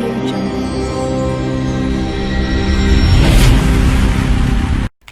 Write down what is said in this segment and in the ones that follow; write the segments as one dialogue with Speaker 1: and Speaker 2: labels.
Speaker 1: 也很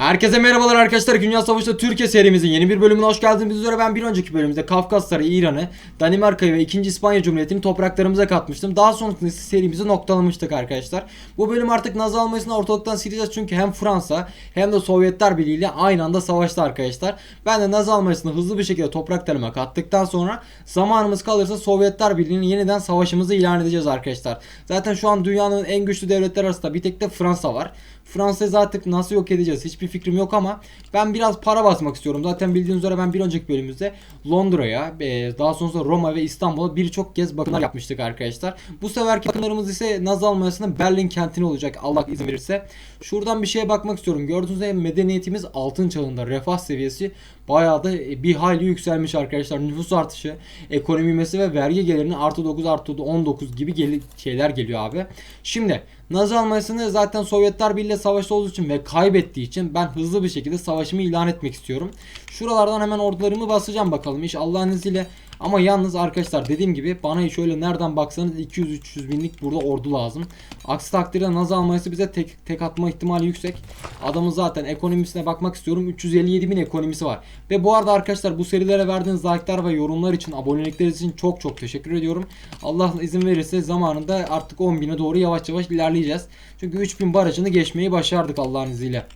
Speaker 2: Herkese merhabalar arkadaşlar. Dünya Savaşı'da Türkiye serimizin yeni bir bölümüne hoş geldiniz. Üzere ben bir önceki bölümümüzde Kafkasları, İran'ı, Danimarka'yı ve 2. İspanya Cumhuriyeti'ni topraklarımıza katmıştım. Daha sonrasında serimizi noktalamıştık arkadaşlar. Bu bölüm artık Nazi almasını ortalıktan sileceğiz çünkü hem Fransa hem de Sovyetler Birliği ile aynı anda savaştı arkadaşlar. Ben de Nazi almasını hızlı bir şekilde topraklarıma kattıktan sonra zamanımız kalırsa Sovyetler Birliği'nin yeniden savaşımızı ilan edeceğiz arkadaşlar. Zaten şu an dünyanın en güçlü devletler arasında bir tek de Fransa var. Fransa'yı zaten nasıl yok edeceğiz hiçbir fikrim yok ama ben biraz para basmak istiyorum. Zaten bildiğiniz üzere ben bir önceki bölümümüzde Londra'ya e, daha sonrasında Roma ve İstanbul'a birçok kez bakımlar yapmıştık arkadaşlar. Bu seferki bakımlarımız ise Naz Almanya'sının Berlin kentine olacak Allah izin verirse. Şuradan bir şeye bakmak istiyorum. Gördüğünüz gibi medeniyetimiz altın çağında refah seviyesi bayağı da e, bir hayli yükselmiş arkadaşlar. Nüfus artışı, ekonomi büyümesi ve vergi gelirinin artı 9 artı 19 gibi gel- şeyler geliyor abi. Şimdi Nazi Almanya'sını zaten Sovyetler Birliği savaşta olduğu için ve kaybettiği için ben hızlı bir şekilde savaşımı ilan etmek istiyorum. Şuralardan hemen ordularımı basacağım bakalım. İş Allah'ın izniyle ama yalnız arkadaşlar dediğim gibi bana şöyle nereden baksanız 200-300 binlik burada ordu lazım. Aksi takdirde Nazi Almanya'sı bize tek, tek atma ihtimali yüksek. Adamın zaten ekonomisine bakmak istiyorum. 357 bin ekonomisi var. Ve bu arada arkadaşlar bu serilere verdiğiniz like'lar ve yorumlar için, abonelikler için çok çok teşekkür ediyorum. Allah izin verirse zamanında artık 10 bine doğru yavaş yavaş ilerleyeceğiz. Çünkü 3000 barajını geçmeyi başardık Allah'ın izniyle.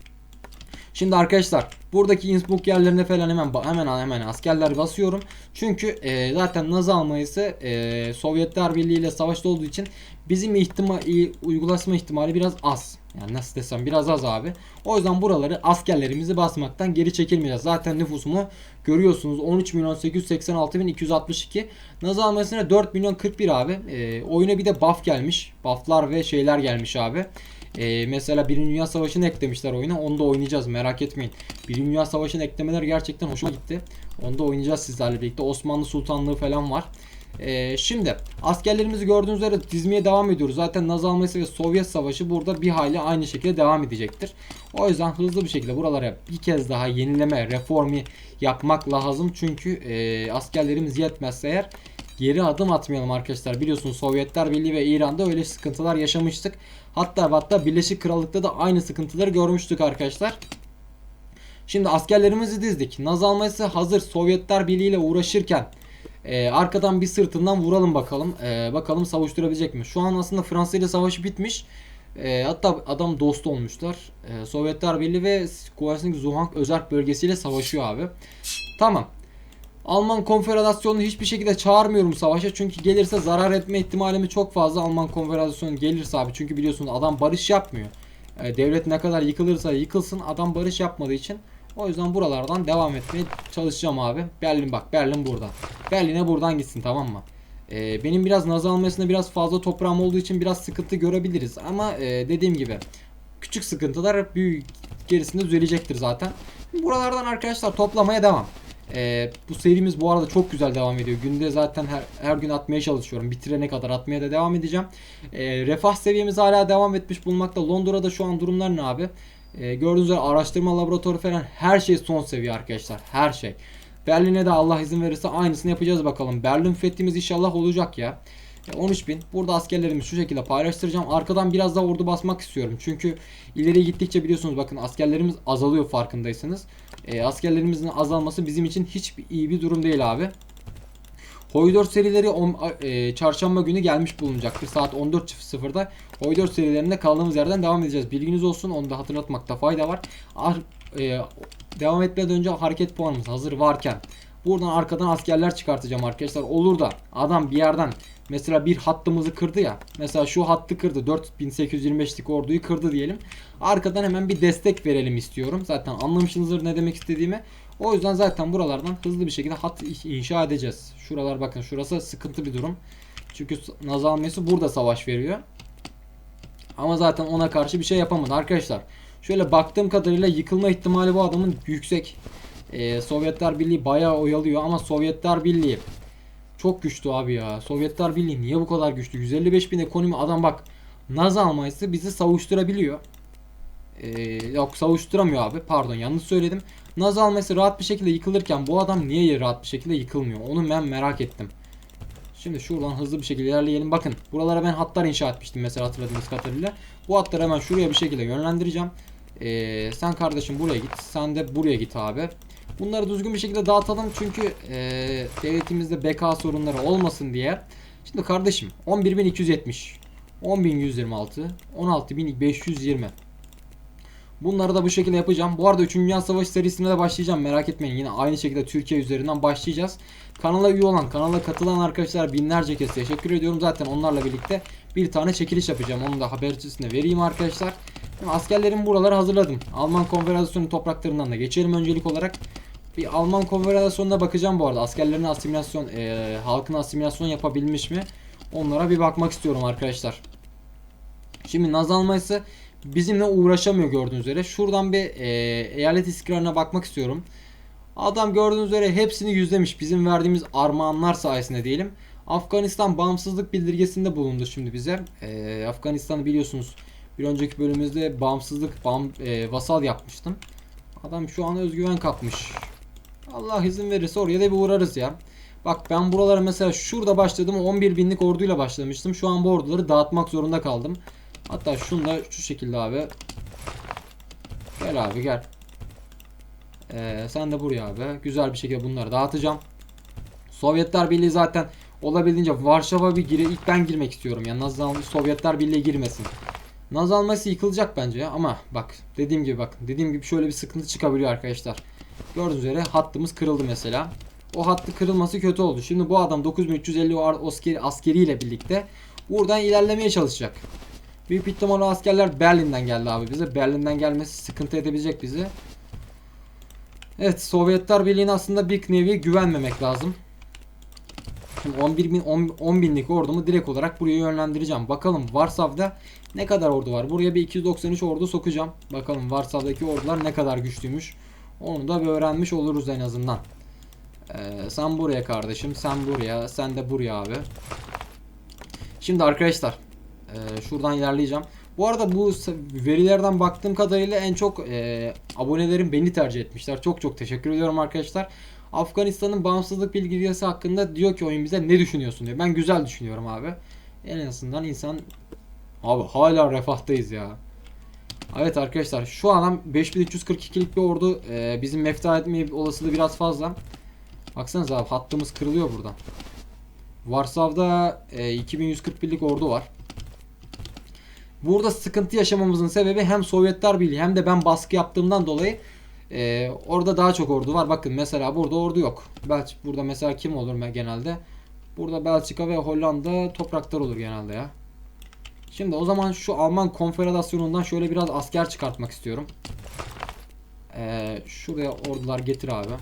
Speaker 2: Şimdi arkadaşlar buradaki Innsbruck yerlerine falan hemen hemen hemen askerler basıyorum. Çünkü e, zaten Nazi Almanya'sı e, Sovyetler Birliği ile savaşta olduğu için bizim ihtima uygulasma ihtimali biraz az. Yani nasıl desem biraz az abi. O yüzden buraları askerlerimizi basmaktan geri çekilmeyeceğiz. Zaten nüfusumu görüyorsunuz 13 milyon 886 bin 262. Nazi Almanya'sına 4 milyon 41 abi. E, oyuna bir de buff gelmiş. Bufflar ve şeyler gelmiş abi. Ee, mesela Birinci Dünya Savaşı'nı eklemişler oyuna. Onu da oynayacağız merak etmeyin. Birinci Dünya Savaşı'nı eklemeler gerçekten hoşuma gitti. Onu da oynayacağız sizlerle birlikte. Osmanlı Sultanlığı falan var. Ee, şimdi askerlerimizi gördüğünüz üzere dizmeye devam ediyoruz. Zaten Nazi Almanyası ve Sovyet Savaşı burada bir hayli aynı şekilde devam edecektir. O yüzden hızlı bir şekilde buralara bir kez daha yenileme, reformi yapmak lazım. Çünkü e, askerlerimiz yetmezse eğer geri adım atmayalım arkadaşlar. Biliyorsunuz Sovyetler Birliği ve İran'da öyle sıkıntılar yaşamıştık. Hatta hatta Birleşik Krallık'ta da aynı sıkıntıları görmüştük arkadaşlar. Şimdi askerlerimizi dizdik. Naz Almanya'sı hazır Sovyetler Birliği ile uğraşırken e, arkadan bir sırtından vuralım bakalım. E, bakalım savuşturabilecek mi? Şu an aslında Fransa ile savaşı bitmiş. E, hatta adam dost olmuşlar. E, Sovyetler Birliği ve Kuvarsink Zuhank Özerk bölgesiyle savaşıyor abi. Tamam. Alman Konfederasyonu'nu hiçbir şekilde çağırmıyorum savaşa çünkü gelirse zarar etme ihtimalimi çok fazla Alman Konfederasyonu gelirse abi çünkü biliyorsunuz adam barış yapmıyor. E, devlet ne kadar yıkılırsa yıkılsın adam barış yapmadığı için o yüzden buralardan devam etmeye çalışacağım abi. Berlin bak Berlin burada. Berlin'e buradan gitsin tamam mı? E, benim biraz Nazi almasında biraz fazla toprağım olduğu için biraz sıkıntı görebiliriz ama e, dediğim gibi küçük sıkıntılar büyük gerisinde düzelecektir zaten. Buralardan arkadaşlar toplamaya devam. Ee, bu serimiz bu arada çok güzel devam ediyor. Günde zaten her, her gün atmaya çalışıyorum. Bitirene kadar atmaya da devam edeceğim. Ee, refah seviyemiz hala devam etmiş bulunmakta. Londra'da şu an durumlar ne abi? Ee, gördüğünüz üzere araştırma laboratuvarı falan her şey son seviye arkadaşlar. Her şey. Berlin'e de Allah izin verirse aynısını yapacağız bakalım. Berlin fethimiz inşallah olacak ya. 13 bin. Burada askerlerimi şu şekilde paylaştıracağım. Arkadan biraz daha ordu basmak istiyorum. Çünkü ileri gittikçe biliyorsunuz bakın askerlerimiz azalıyor farkındaysanız. E, askerlerimizin azalması bizim için hiç iyi bir durum değil abi. Hoydor serileri on, e, çarşamba günü gelmiş bulunacaktır. Saat 14.00'da Hoydor serilerinde kaldığımız yerden devam edeceğiz. Bilginiz olsun onu da hatırlatmakta fayda var. Ar, e, devam etmeden önce hareket puanımız hazır varken buradan arkadan askerler çıkartacağım arkadaşlar. Olur da adam bir yerden mesela bir hattımızı kırdı ya. Mesela şu hattı kırdı. 4825'lik orduyu kırdı diyelim. Arkadan hemen bir destek verelim istiyorum. Zaten anlamışsınızdır ne demek istediğimi. O yüzden zaten buralardan hızlı bir şekilde hat inşa edeceğiz. Şuralar bakın şurası sıkıntı bir durum. Çünkü Almanya'sı burada savaş veriyor. Ama zaten ona karşı bir şey yapamadı arkadaşlar. Şöyle baktığım kadarıyla yıkılma ihtimali bu adamın yüksek. Ee, Sovyetler Birliği bayağı oyalıyor ama Sovyetler Birliği çok güçlü abi ya. Sovyetler Birliği niye bu kadar güçlü? 155 bin ekonomi adam bak. Nazi Almanya'sı bizi savuşturabiliyor. Ee, yok savuşturamıyor abi. Pardon yanlış söyledim. Nazi Almanya'sı rahat bir şekilde yıkılırken bu adam niye rahat bir şekilde yıkılmıyor? Onu ben merak ettim. Şimdi şuradan hızlı bir şekilde ilerleyelim. Bakın buralara ben hatlar inşa etmiştim mesela hatırladığınız kadarıyla. Bu hatları hemen şuraya bir şekilde yönlendireceğim. Ee, sen kardeşim buraya git. Sen de buraya git abi. Bunları düzgün bir şekilde dağıtalım çünkü e, devletimizde BK sorunları olmasın diye. Şimdi kardeşim 11.270 10.126 16.520 Bunları da bu şekilde yapacağım. Bu arada 3. Dünya Savaşı serisine de başlayacağım. Merak etmeyin. Yine aynı şekilde Türkiye üzerinden başlayacağız. Kanala üye olan, kanala katılan arkadaşlar binlerce kez teşekkür ediyorum. Zaten onlarla birlikte bir tane çekiliş yapacağım. Onu da habercisine vereyim arkadaşlar. Askerlerimi buralara hazırladım. Alman Konfederasyonu topraklarından da geçelim öncelik olarak. Bir Alman Konfederasyonu'na bakacağım bu arada. Askerlerin asimilasyon, e, halkın asimilasyon yapabilmiş mi? Onlara bir bakmak istiyorum arkadaşlar. Şimdi Naz Almanya'sı bizimle uğraşamıyor gördüğünüz üzere. Şuradan bir e, eyalet istikrarına bakmak istiyorum. Adam gördüğünüz üzere hepsini yüzlemiş. Bizim verdiğimiz armağanlar sayesinde diyelim. Afganistan bağımsızlık bildirgesinde bulundu şimdi bize. E, Afganistan'ı biliyorsunuz bir önceki bölümümüzde bağımsızlık bağım, e, vasal yapmıştım. Adam şu an özgüven kapmış. Allah izin verirse oraya da bir uğrarız ya. Bak ben buralara mesela şurada başladım 11 binlik orduyla başlamıştım. Şu an bu orduları dağıtmak zorunda kaldım. Hatta şunu da şu şekilde abi. Gel abi gel. Ee, sen de buraya abi. Güzel bir şekilde bunları dağıtacağım. Sovyetler Birliği zaten olabildiğince Varşova bir gire ilk ben girmek istiyorum. Yani Almanya Sovyetler Birliği girmesin. Nazi Almanya'sı yıkılacak bence ya ama bak dediğim gibi bak dediğim gibi şöyle bir sıkıntı çıkabiliyor arkadaşlar. Gördüğünüz üzere hattımız kırıldı mesela. O hattı kırılması kötü oldu. Şimdi bu adam 9350 ar- askeri, askeriyle birlikte buradan ilerlemeye çalışacak. Büyük ihtimalle askerler Berlin'den geldi abi bize. Berlin'den gelmesi sıkıntı edebilecek bizi. Evet Sovyetler Birliği'ne aslında bir nevi güvenmemek lazım. Şimdi 11 bin 10, 10 binlik ordumu direkt olarak buraya yönlendireceğim. Bakalım Varsav'da ne kadar ordu var? Buraya bir 293 ordu sokacağım. Bakalım Varsav'daki ordular ne kadar güçlüymüş. Onu da öğrenmiş oluruz en azından. Ee, sen buraya kardeşim, sen buraya, sen de buraya abi. Şimdi arkadaşlar, e, şuradan ilerleyeceğim. Bu arada bu verilerden baktığım kadarıyla en çok e, abonelerim beni tercih etmişler. Çok çok teşekkür ediyorum arkadaşlar. Afganistan'ın bağımsızlık bildirgesi hakkında diyor ki oyun bize ne düşünüyorsun diyor. Ben güzel düşünüyorum abi. En azından insan abi hala refahtayız ya. Evet arkadaşlar şu an 5342'lik bir ordu e, bizim mefta etme olasılığı biraz fazla. Baksanıza abi hattımız kırılıyor buradan. Varsav'da e, 2141'lik ordu var. Burada sıkıntı yaşamamızın sebebi hem Sovyetler Birliği hem de ben baskı yaptığımdan dolayı e, orada daha çok ordu var. Bakın mesela burada ordu yok. Belçik burada mesela kim olur genelde? Burada Belçika ve Hollanda topraklar olur genelde ya. Şimdi o zaman şu Alman Konfederasyonu'ndan şöyle biraz asker çıkartmak istiyorum. Ee, şuraya ordular getir abi.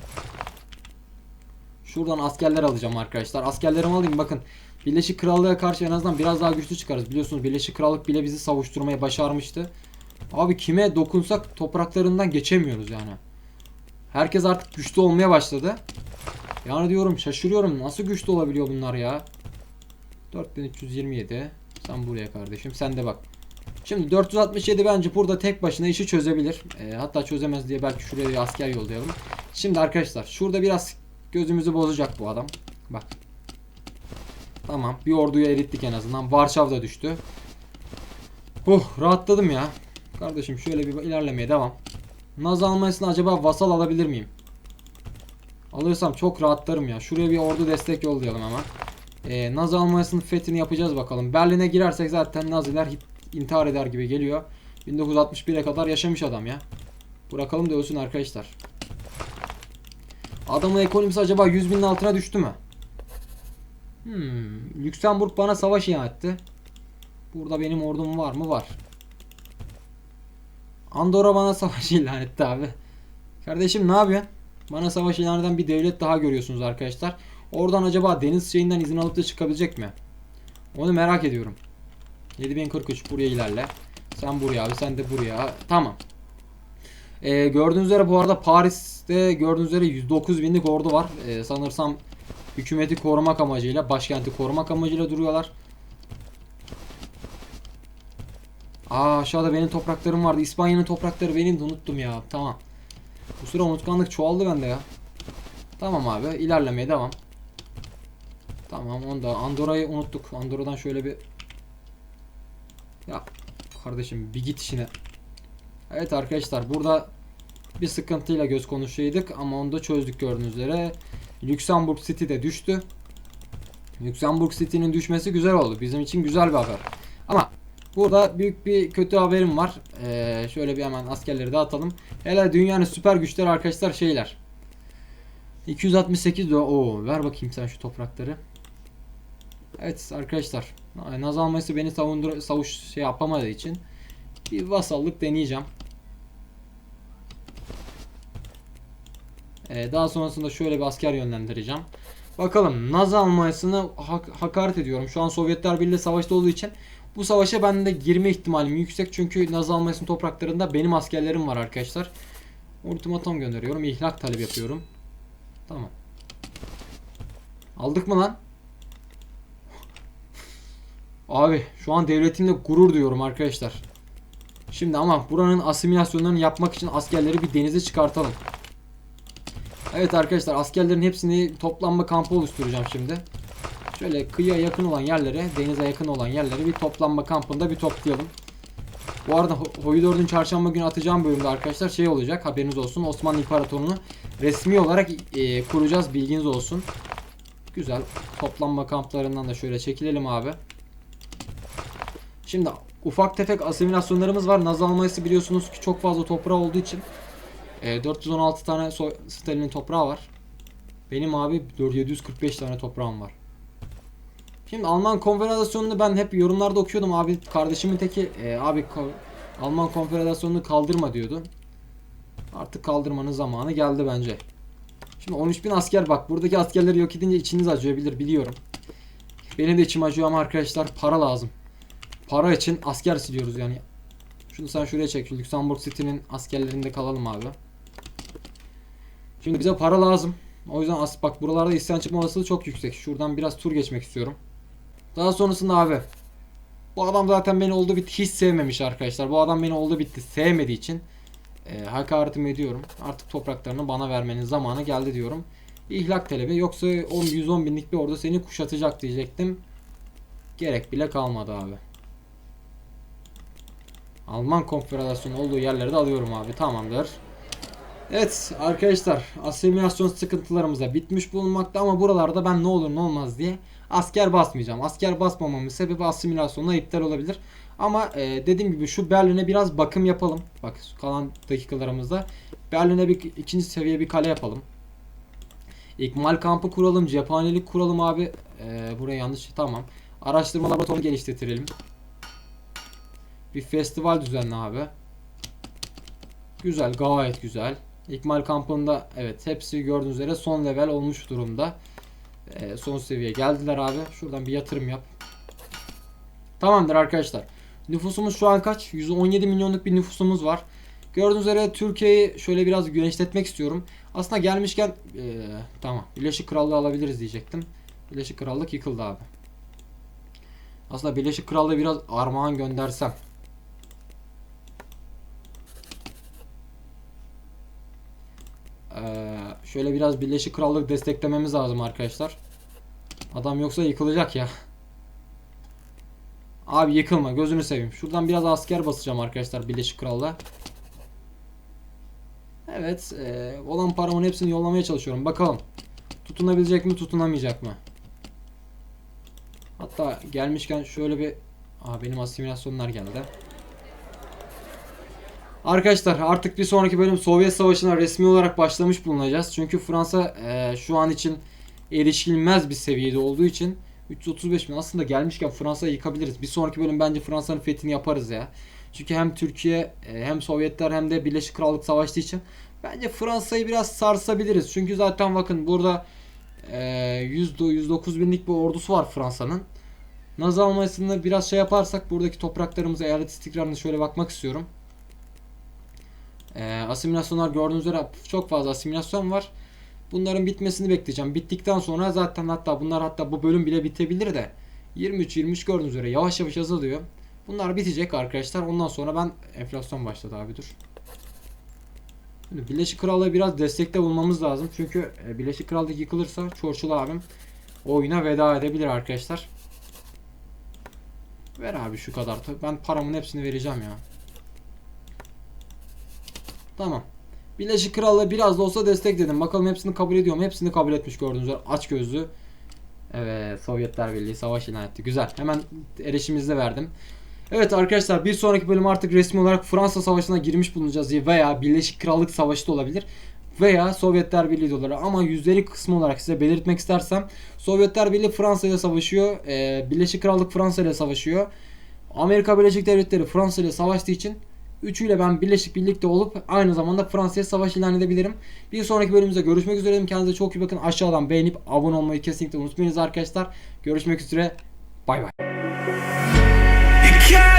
Speaker 2: Şuradan askerler alacağım arkadaşlar. Askerlerimi alayım bakın. Birleşik Krallık'a karşı en azından biraz daha güçlü çıkarız. Biliyorsunuz Birleşik Krallık bile bizi savuşturmayı başarmıştı. Abi kime dokunsak topraklarından geçemiyoruz yani. Herkes artık güçlü olmaya başladı. Yani diyorum şaşırıyorum nasıl güçlü olabiliyor bunlar ya. 4327 sen buraya kardeşim sen de bak. Şimdi 467 bence burada tek başına işi çözebilir. Ee, hatta çözemez diye belki şuraya bir asker yollayalım. Şimdi arkadaşlar şurada biraz gözümüzü bozacak bu adam. Bak. Tamam bir orduyu erittik en azından. Varşav'da düştü. Oh rahatladım ya. Kardeşim şöyle bir ilerlemeye devam. Naz almasını acaba vasal alabilir miyim? Alırsam çok rahatlarım ya. Şuraya bir ordu destek yollayalım hemen. Ee, Naz Almanya'sının fethini yapacağız bakalım. Berlin'e girersek zaten Naziler intihar eder gibi geliyor. 1961'e kadar yaşamış adam ya. Bırakalım da ölsün arkadaşlar. Adamın ekonomisi acaba 100 binin altına düştü mü? Hmm, Lüksemburg bana savaş ilan etti. Burada benim ordum var mı? Var. Andorra bana savaş ilan etti abi. Kardeşim ne yapıyorsun? Bana savaş ilan eden bir devlet daha görüyorsunuz arkadaşlar. Oradan acaba deniz şeyinden izin alıp da çıkabilecek mi? Onu merak ediyorum. 7043 buraya ilerle. Sen buraya abi sen de buraya. Tamam. Ee, gördüğünüz üzere bu arada Paris'te gördüğünüz üzere 109 binlik ordu var. Ee, sanırsam hükümeti korumak amacıyla, başkenti korumak amacıyla duruyorlar. Aa aşağıda benim topraklarım vardı. İspanya'nın toprakları benim de unuttum ya. Tamam. Bu sıra unutkanlık çoğaldı bende ya. Tamam abi ilerlemeye devam. Tamam onu da Andorra'yı unuttuk. Andorra'dan şöyle bir ya kardeşim bir git işine. Evet arkadaşlar burada bir sıkıntıyla göz konuşuyorduk ama onu da çözdük gördüğünüz üzere. Luxemburg City de düştü. Luxemburg City'nin düşmesi güzel oldu. Bizim için güzel bir haber. Ama burada büyük bir kötü haberim var. Ee, şöyle bir hemen askerleri dağıtalım. Hele dünyanın süper güçleri arkadaşlar şeyler. 268 diyor. Oo, ver bakayım sen şu toprakları. Evet arkadaşlar. Naz alması beni savundur savuş şey yapamadığı için bir vasallık deneyeceğim. Ee, daha sonrasında şöyle bir asker yönlendireceğim. Bakalım Naz Almanyası'na hak- hakaret ediyorum. Şu an Sovyetler Birliği savaşta olduğu için bu savaşa ben de girme ihtimalim yüksek. Çünkü Naz Almanyası'nın topraklarında benim askerlerim var arkadaşlar. Ultimatom gönderiyorum. İhlak talep yapıyorum. Tamam. Aldık mı lan? Abi şu an devletimle gurur duyuyorum arkadaşlar. Şimdi ama buranın asimilasyonlarını yapmak için askerleri bir denize çıkartalım. Evet arkadaşlar askerlerin hepsini toplanma kampı oluşturacağım şimdi. Şöyle kıyıya yakın olan yerlere, denize yakın olan yerlere bir toplanma kampında bir toplayalım. Bu arada Ho- Hoyu 4'ün çarşamba günü atacağım bölümde arkadaşlar şey olacak haberiniz olsun. Osmanlı İmparatorluğu'nu resmi olarak e, kuracağız bilginiz olsun. Güzel. Toplanma kamplarından da şöyle çekilelim abi. Şimdi ufak tefek asimilasyonlarımız var. Naz Almanyası biliyorsunuz ki çok fazla toprağı olduğu için e, 416 tane so- Stalin'in toprağı var. Benim abi 745 tane toprağım var. Şimdi Alman Konfederasyonu'nu ben hep yorumlarda okuyordum abi kardeşimin teki e, abi Alman Konfederasyonu'nu kaldırma diyordu. Artık kaldırmanın zamanı geldi bence. Şimdi 13.000 asker bak buradaki askerleri yok edince içiniz acıyabilir biliyorum. Benim de içim acıyor ama arkadaşlar para lazım. Para için asker siliyoruz yani. Şunu sen şuraya çek. Şu City'nin askerlerinde kalalım abi. Şimdi bize para lazım. O yüzden as bak buralarda isyan çıkma olasılığı çok yüksek. Şuradan biraz tur geçmek istiyorum. Daha sonrasında abi. Bu adam zaten beni oldu bitti hiç sevmemiş arkadaşlar. Bu adam beni oldu bitti sevmediği için e, hakaretimi ediyorum. Artık topraklarını bana vermenin zamanı geldi diyorum. İhlak talebi yoksa 10 110 binlik bir ordu seni kuşatacak diyecektim. Gerek bile kalmadı abi. Alman konfederasyonu olduğu yerleri alıyorum abi. Tamamdır. Evet arkadaşlar asimilasyon sıkıntılarımız da bitmiş bulunmakta ama buralarda ben ne olur ne olmaz diye asker basmayacağım. Asker basmamamın sebebi asimilasyonla iptal olabilir. Ama e, dediğim gibi şu Berlin'e biraz bakım yapalım. Bak kalan dakikalarımızda Berlin'e bir ikinci seviye bir kale yapalım. İkmal kampı kuralım, cephanelik kuralım abi. E, buraya yanlış tamam. Araştırma laboratuvarı geliştirelim. Bir festival düzenle abi. Güzel, gayet güzel. İkmal kampında evet hepsi gördüğünüz üzere son level olmuş durumda. Ee, son seviye geldiler abi. Şuradan bir yatırım yap. Tamamdır arkadaşlar. Nüfusumuz şu an kaç? 117 milyonluk bir nüfusumuz var. Gördüğünüz üzere Türkiye'yi şöyle biraz güneşletmek istiyorum. Aslında gelmişken ee, tamam Birleşik Krallığı alabiliriz diyecektim. Birleşik Krallık yıkıldı abi. Aslında Birleşik Krallığı biraz armağan göndersem. Ee, şöyle biraz Birleşik Krallık desteklememiz lazım arkadaşlar. Adam yoksa yıkılacak ya. Abi yıkılma gözünü seveyim. Şuradan biraz asker basacağım arkadaşlar Birleşik Krallığa. Evet. e, olan paramın hepsini yollamaya çalışıyorum. Bakalım. Tutunabilecek mi tutunamayacak mı? Hatta gelmişken şöyle bir... Aa, benim asimilasyonlar geldi. Arkadaşlar artık bir sonraki bölüm Sovyet Savaşı'na resmi olarak başlamış bulunacağız. Çünkü Fransa e, şu an için erişilmez bir seviyede olduğu için 335 bin aslında gelmişken Fransa'yı yıkabiliriz. Bir sonraki bölüm bence Fransa'nın fethini yaparız ya. Çünkü hem Türkiye e, hem Sovyetler hem de Birleşik Krallık savaştığı için bence Fransa'yı biraz sarsabiliriz. Çünkü zaten bakın burada e, 100 109 binlik bir ordusu var Fransa'nın. Naz Almanya'sını biraz şey yaparsak buradaki topraklarımıza eyalet istikrarına şöyle bakmak istiyorum. Ee, asimilasyonlar gördüğünüz üzere çok fazla asimilasyon var. Bunların bitmesini bekleyeceğim. Bittikten sonra zaten hatta bunlar hatta bu bölüm bile bitebilir de 23-23 gördüğünüz üzere yavaş yavaş azalıyor. Bunlar bitecek arkadaşlar. Ondan sonra ben enflasyon başladı abi dur. Şimdi Birleşik Krallığı biraz destekte bulmamız lazım. Çünkü e, Birleşik Krallık yıkılırsa Churchill abim oyuna veda edebilir arkadaşlar. Ver abi şu kadar. Ben paramın hepsini vereceğim ya. Tamam. Birleşik Krallığı biraz da olsa destekledim. Bakalım hepsini kabul ediyor mu? Hepsini kabul etmiş gördüğünüz üzere. Aç gözlü. Evet Sovyetler Birliği savaş ilan etti. Güzel. Hemen erişimizde verdim. Evet arkadaşlar bir sonraki bölüm artık resmi olarak Fransa Savaşı'na girmiş bulunacağız veya Birleşik Krallık Savaşı da olabilir veya Sovyetler Birliği olabilir ama yüzdelik kısmı olarak size belirtmek istersem Sovyetler Birliği Fransa ile savaşıyor ee, Birleşik Krallık Fransa ile savaşıyor Amerika Birleşik Devletleri Fransa ile savaştığı için Üçüyle ben birleşik birlikte olup aynı zamanda Fransa'ya savaş ilan edebilirim. Bir sonraki bölümümüzde görüşmek üzere. Kendinize çok iyi bakın. Aşağıdan beğenip abone olmayı kesinlikle unutmayınız arkadaşlar. Görüşmek üzere. Bay bay.
Speaker 1: You can't